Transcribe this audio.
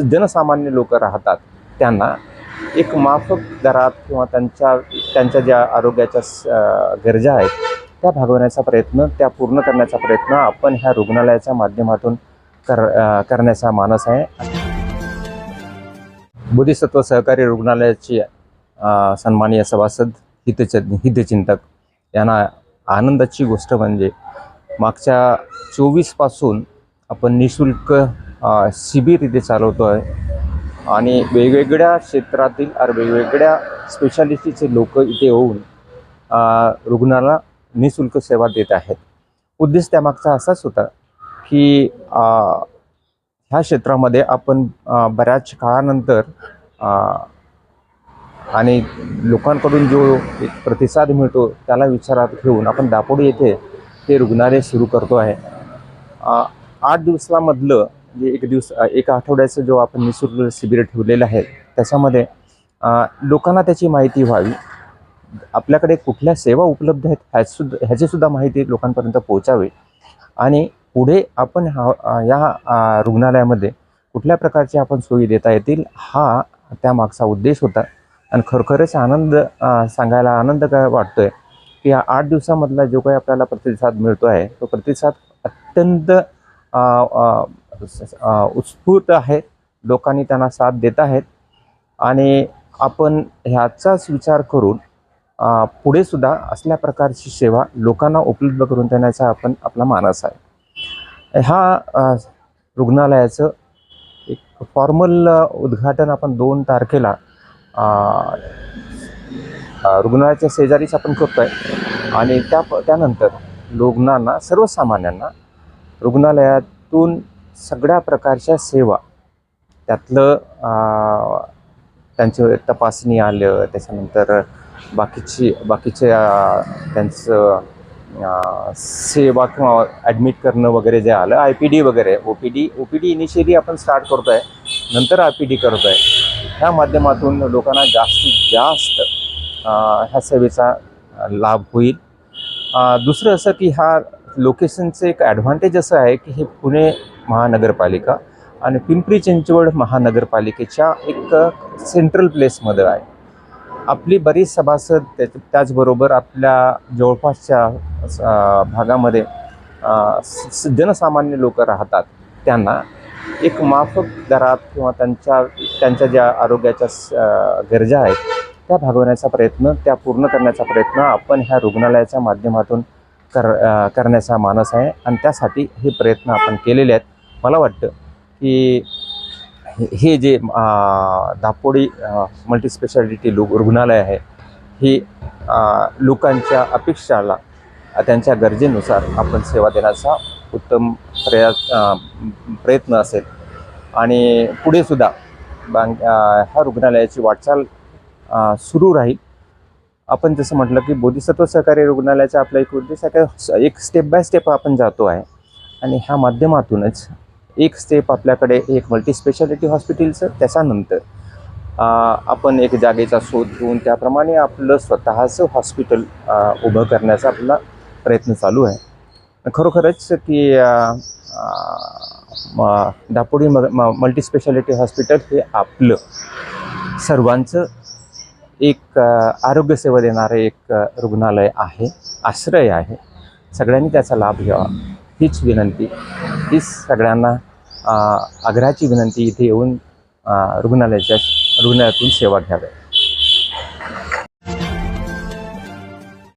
जनसामान्य लोक राहतात त्यांना एक माफक दरात किंवा त्यांच्या त्यांच्या ज्या आरोग्याच्या स- गरजा आहेत त्या भागवण्याचा प्रयत्न त्या पूर्ण करण्याचा प्रयत्न आपण ह्या रुग्णालयाच्या माध्यमातून कर करण्याचा मानस आहे. बोधिसत्व सहकारी रुग्णालयाचे सन्मानीय सन्माननीय सभासद हितच हितचिंतक यांना आनंदाची गोष्ट म्हणजे मागच्या चोवीसपासून आपण निशुल्क शिबिर इथे चालवतो आहे आणि वेगवेगळ्या क्षेत्रातील आणि वेगवेगळ्या स्पेशालिटीचे लोक इथे होऊन रुग्णाला निशुल्क सेवा देत आहेत. उद्देश त्यामागचा असाच होता की ह्या क्षेत्रामध्ये आपण बऱ्याच काळानंतर आणि लोकांकडून जो एक प्रतिसाद मिळतो त्याला विचारात घेऊन आपण दापोडी येथे ते रुग्णालय सुरू करतो आहे. आठ दिवसामधलं जे एक दिवस एक आठवड्याचं जो आपण निशुल्क शिबिर ठेवलेलं आहे त्याच्यामध्ये लोकांना त्याची माहिती व्हावी. आपल्याकडे कुठल्या सेवा उपलब्ध आहेत ह्याचसुद्धा ह्याचीसुद्धा माहिती लोकांपर्यंत पोहोचावी. आणि पुढे आपण हा या रुग्णालयामध्ये कुठल्या प्रकारची आपण सोयी देता येतील हा त्यामागचा उद्देश होता. आणि खरोखरच आनंद सांगायला आनंद काय वाटतोय की या आठ दिवसामधला जो काही आपल्याला प्रतिसाद मिळतो आहे तो प्रतिसाद अत्यंत उत्स्फूर्त आहे. लोकांनी त्यांना साथ देत आहेत. आणि आपण ह्याचाच विचार करून पुढे सुद्धा असल्या प्रकारची सेवा लोकांना उपलब्ध करून देण्याचा आपण आपला मानस आहे. ह्या रुग्णालयाचं एक फॉर्मल उद्घाटन आपण दोन तारखेला रुग्णालयाच्या शेजारीच आपण करतो आहे आणि त्या त्यानंतर रुग्णांना सर्वसामान्यांना रुग्णालयातून सगळ्या प्रकारच्या सेवा. त्यातलं त्यांचं तपासणी आलं त्याच्यानंतर बाकीची बाकीचे त्यांचं सेवा किंवा ॲडमिट करणं वगैरे जे आलं आय पी डी वगैरे O P D O P D initially आपण स्टार्ट करतो आहे नंतर आय पी डी करतो आहे ह्या माध्यमातून लोकांना जास्तीत जास्त ह्या सेवेचा लाभ होईल. दुसरं असं की ह्या लोकेशनचं एक ॲडव्हान्टेज असं आहे की हे पुणे महानगरपालिका आणि पिंपरी चिंचवड महानगरपालिकेच्या एक सेंट्रल प्लेसमध्ये आहे. आपली बरीच सभासद त्या त्याचबरोबर आपल्या जवळपासच्या भागामध्ये स- स- जनसामान्य लोक राहतात. त्यांना एक माफक दरात किंवा त्यांच्या त्यांच्या ज्या आरोग्याच्या स- गरजा आहेत त्या भागवण्याचा प्रयत्न त्या पूर्ण करण्याचा प्रयत्न आपण ह्या रुग्णालयाच्या माध्यमातून कर करण्याचा मानस आहे. आणि त्यासाठी हे प्रयत्न आपण केलेले आहेत. मला वाटतं की हे- जे दापोडी मल्टीस्पेशालिटी लो रुग्णालय आहे ही लोकांच्या अपेक्षाला त्यांच्या गरजेनुसार आपण सेवा देण्याचा उत्तम प्रया प्रयत्न असेल. आणि पुढेसुद्धा बांग ह्या रुग्णालयाची वाटचाल सुरू राहील. आपण जसं म्हटलं की बोधिसत्व सहकारी रुग्णालयाचा आपला एक उद्देश आहे एक स्टेप बाय स्टेप आपण जातो आहे. आणि ह्या माध्यमातूनच एक स्टेप आपल्याकडे एक मल्टीस्पेशालिटी हॉस्पिटलचं त्याच्यानंतर आपण एक जागेचा शोध घेऊन त्याप्रमाणे आपलं स्वतःचं हॉस्पिटल उभं करण्याचा आपला प्रयत्न चालू आहे. खरोखरच की म- दापोडी म मल्टीस्पेशालिटी हॉस्पिटल हे आपलं सर्वांचं एक आरोग्यसेवा देणारं एक रुग्णालय आहे आश्रय आहे. सगळ्यांनी त्याचा लाभ घ्यावा. हीच विनंती. हीच सगळ्यांना आग्रहाची विनंती इथे येऊन रुग्णालयाच्या रुग्णालयातून सेवा घ्याव्या